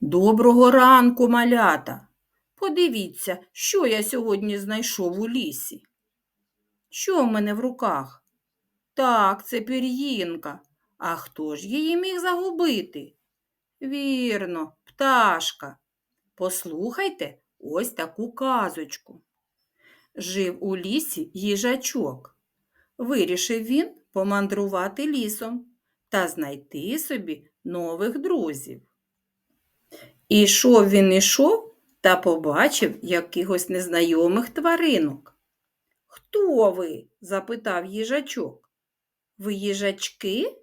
Доброго ранку, малята. Подивіться, що я сьогодні знайшов у лісі. Що в мене в руках? Так, це пір'їнка. А хто ж її міг загубити? Вірно, пташка. Послухайте ось таку казочку. Жив у лісі їжачок. Вирішив він помандрувати лісом та знайти собі нових друзів. Ішов він ішов та побачив якихось незнайомих тваринок. Хто ви? запитав їжачок. Ви їжачки?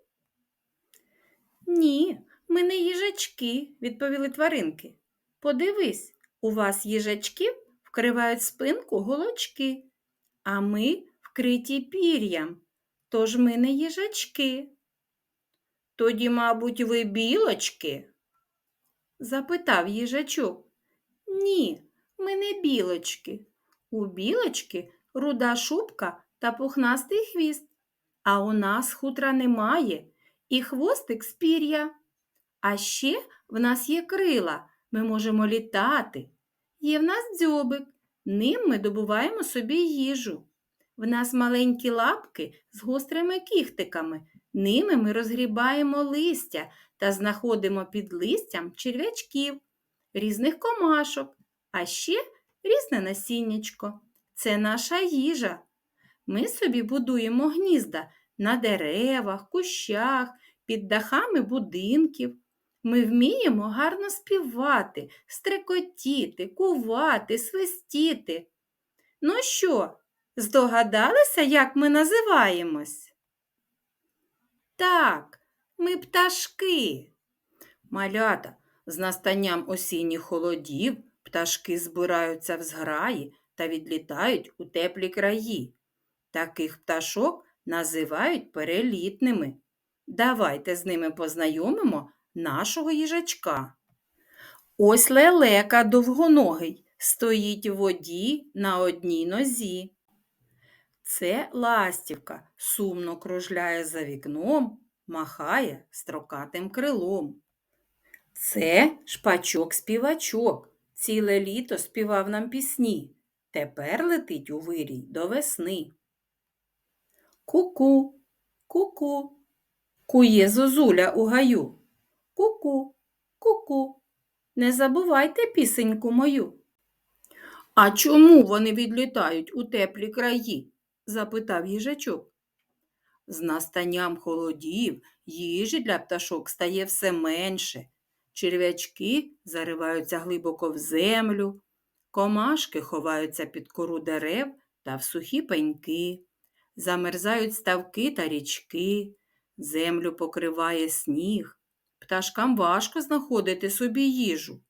Ні, ми не їжачки, відповіли тваринки. Подивись, у вас їжачків вкривають спинку голочки, а ми вкриті пір'ям, тож ми не їжачки. Тоді, мабуть, ви білочки? Запитав їжачок. Ні, ми не білочки. У білочки руда шубка та пухнастий хвіст, а у нас хутра немає і хвостик з пір'я. А ще в нас є крила, ми можемо літати. Є в нас дзьобик, ним ми добуваємо собі їжу. В нас маленькі лапки з гострими кіхтиками, ними ми розгрібаємо листя та знаходимо під листям черв'ячків, різних комашок, а ще різне насіннячко. Це наша їжа. Ми собі будуємо гнізда на деревах, кущах, під дахами будинків. Ми вміємо гарно співати, стрекотіти, кувати, свистіти. Ну що, здогадалися, як ми називаємось? Так, ми пташки. Малята, з настанням осінніх холодів пташки збираються в зграї та відлітають у теплі краї. Таких пташок називають перелітними. Давайте з ними познайомимо нашого їжачка. Ось лелека довгоногий стоїть в воді на одній нозі. Це ластівка сумно кружляє за вікном, махає строкатим крилом. Це шпачок-співачок. Ціле літо співав нам пісні. Тепер летить у вирій до весни. Ку-ку, ку-ку, кує зозуля у гаю. Ку-ку, ку-ку, не забувайте пісеньку мою. А чому вони відлітають у теплі краї? Запитав їжачок. З настанням холодів їжі для пташок стає все менше. Черв'ячки зариваються глибоко в землю, комашки ховаються під кору дерев та в сухі пеньки, замерзають ставки та річки, землю покриває сніг, пташкам важко знаходити собі їжу.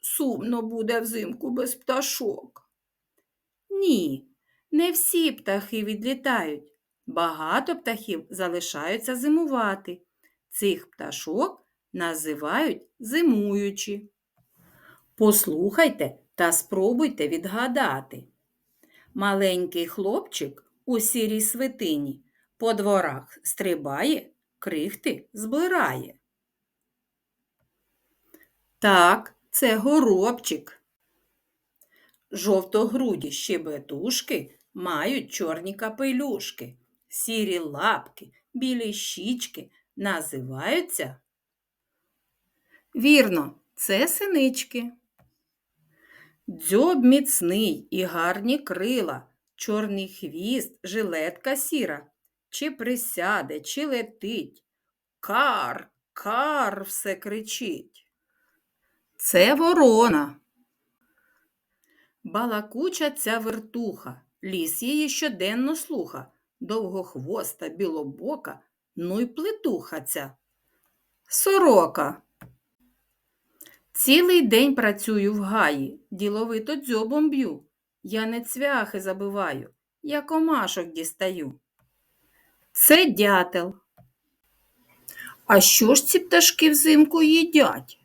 Сумно буде взимку без пташок. Ні, не всі птахи відлітають. Багато птахів залишаються зимувати. Цих пташок називають зимуючі. Послухайте та спробуйте відгадати. Маленький хлопчик у сірій свитині по дворах стрибає, крихти збирає. Так, це горобчик. Жовтогруді щебетушки мають чорні капелюшки, сірі лапки, білі щічки називаються. Вірно, це синички. Дзьоб міцний і гарні крила, чорний хвіст, жилетка сіра, чи присяде, чи летить. Кар, кар все кричить. Це ворона. Балакуча ця вертуха, ліс її щоденно слуха, довгохвоста, білобока, ну й плетуха ця. Сорока. Цілий день працюю в гаї, діловито дзьобом б'ю. Я не цвяхи забиваю, я комашок дістаю. Це дятел. А що ж ці пташки взимку їдять?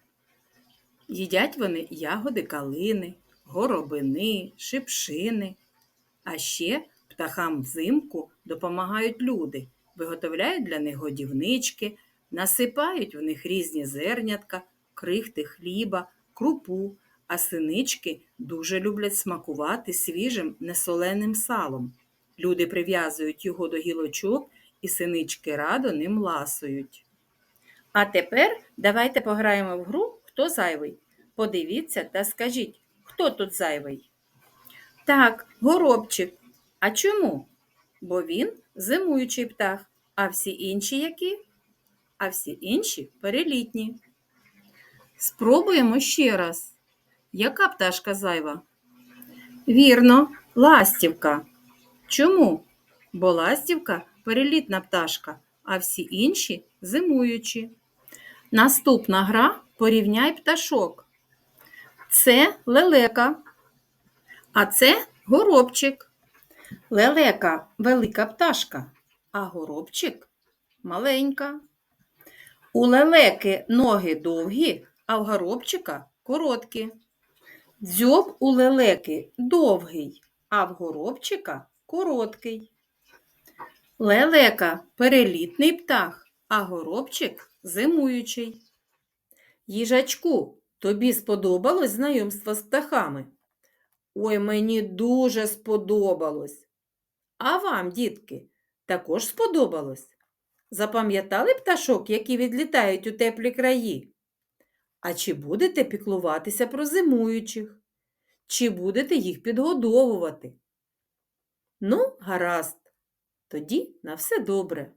Їдять вони ягоди калини, горобини, шипшини. А ще птахам взимку допомагають люди, виготовляють для них годівнички, насипають в них різні зернятка, крихти хліба, крупу, а синички дуже люблять смакувати свіжим несоленим салом. Люди прив'язують його до гілочок, і синички радо ним ласують. А тепер давайте пограємо в гру Хто зайвий? Подивіться та скажіть, хто тут зайвий? Так, горобчик. А чому? Бо він зимуючий птах, а всі інші які? А всі інші перелітні. Спробуємо ще раз. Яка пташка зайва? Вірно, ластівка. Чому? Бо ластівка перелітна пташка, а всі інші зимуючі. Наступна гра порівняй пташок. Це лелека, а це горобчик. Лелека велика пташка, а горобчик маленька. У лелеки ноги довгі, а в горобчика короткі. Дзьоб у лелеки довгий, а в горобчика короткий. Лелека перелітний птах, а горобчик зимуючий. Їжачку, тобі сподобалось знайомство з птахами? Ой, мені дуже сподобалось. А вам, дітки, також сподобалось? Запам'ятали пташок, які відлітають у теплі краї? А чи будете піклуватися про зимуючих? Чи будете їх підгодовувати? Ну, гаразд. Тоді на все добре.